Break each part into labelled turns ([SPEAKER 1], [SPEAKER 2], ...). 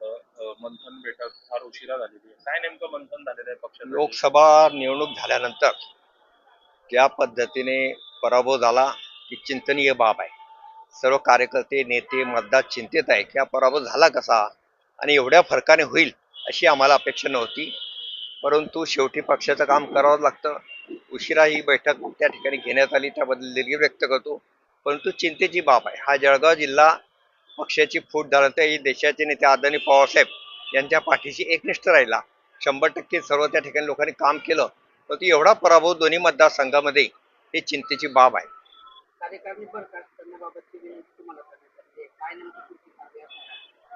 [SPEAKER 1] होतं. मंथन बैठक फार उशिरा झालेली आहे. काय नेमकं मंथन झालेलं आहे पक्ष
[SPEAKER 2] लोकसभा निवडणूक झाल्यानंतर ज्या पद्धतीने पराभव झाला ती चिंतनीय बाब आहे. सर्व कार्यकर्ते नेते मतदार चिंतेत आहे की हा पराभव झाला कसा आणि एवढ्या फरकाने होईल अशी आम्हाला अपेक्षा नव्हती. परंतु शेवटी पक्षाचं काम करावं लागतं. उशिरा ही बैठक त्या ठिकाणी घेण्यात आली त्याबद्दल दिलगिरी व्यक्त करतो. परंतु चिंतेची बाब आहे. हा जळगाव जिल्हा पक्षाची फूट झाल्यानंतर ही देशाचे नेते आदरणीय पवारसाहेब यांच्या पाठीशी एकनिष्ठ राहिला. शंभर टक्के सर्व त्या ठिकाणी लोकांनी काम केलं. परंतु एवढा पराभव दोन्ही मतदारसंघामध्ये ही चिंतेची बाब आहे?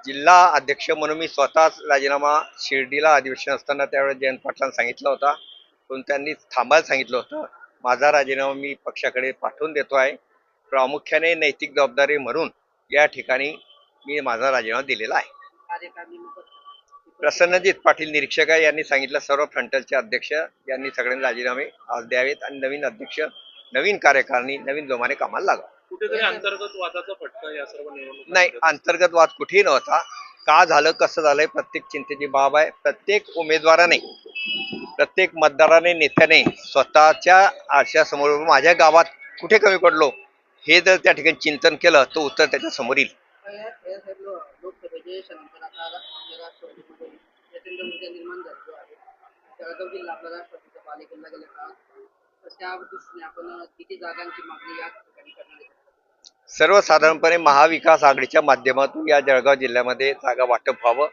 [SPEAKER 2] जिल्हा अध्यक्ष म्हणून मी स्वतःच राजीनामा शिर्डीला अधिवेशन असताना त्यावेळेस जयंत पाटलांना सांगितलं होता. पण त्यांनी थांबायला सांगितलं होतं. माझा राजीनामा मी पक्षाकडे पाठवून देतो आहे. प्रामुख्याने नैतिक जबाबदारी म्हणून या ठिकाणी मी माझा राजीनामा दिलेला आहे. प्रसन्नजित पाटील निरीक्षक आहे यांनी सांगितलं सर्व फ्रंटलचे अध्यक्ष यांनी सगळ्यांनी राजीनामे आज द्यावेत आणि नवीन अध्यक्ष नवीन कार्यकारिणी नवीन जोमाने कामाला लागा
[SPEAKER 1] कुठेतरी अंतर्गत वादाचा फटका या सर्व निवडणूक
[SPEAKER 2] नाही अंतर्गत वाद कुठेही नव्हता. का झालं कसं झालंय प्रत्येक चिंतेची बाब आहे. प्रत्येक उमेदवाराने प्रत्येक मतदाराने नेत्याने स्वतःच्या आरशासमोर माझ्या गावात कुठे कमी पडलो? हे जर त्या ठिकाणी चिंतन केलं तर उत्तर त्याच्यासमोर येईल. सर्वसाधारणपणे महाविकास आघाडीच्या माध्यमातून या जळगाव जिल्ह्यामध्ये जागा वाटप व्हावं.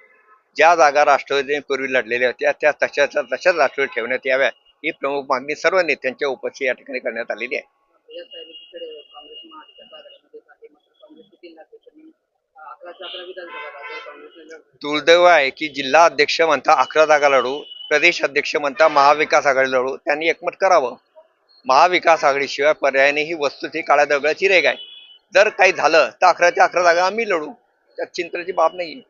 [SPEAKER 2] ज्या जागा राष्ट्रवादीने पूर्वी लढलेल्या होत्या त्या तशाच्या तशाच राष्ट्रवादी ठेवण्यात याव्या ही प्रमुख मागणी सर्व नेत्यांच्या उपस्थित या ठिकाणी करण्यात आलेली आहे
[SPEAKER 3] या साहेबांकडे काँग्रेस महाविकास आघाडीमध्ये आहे मात्र काँग्रेसचे जिल्हाध्यक्षांनी अकराच्या अकरा विधानसभा जागा काँग्रेसने लढवल्या.
[SPEAKER 2] दुर्दैव आहे की जिल्हा अध्यक्ष म्हणता अकरा जागा लढू प्रदेश अध्यक्ष म्हणता महाविकास आघाडी लढू त्यांनी एकमत करावं. महाविकास आघाडीशिवाय पर्यायाने ही वस्तू ती काळ्या दगडाची रेग आहे. जर काही झालं तर अकराच्या अकरा जागा आम्ही लढू. त्यात चिंताची बाब नाही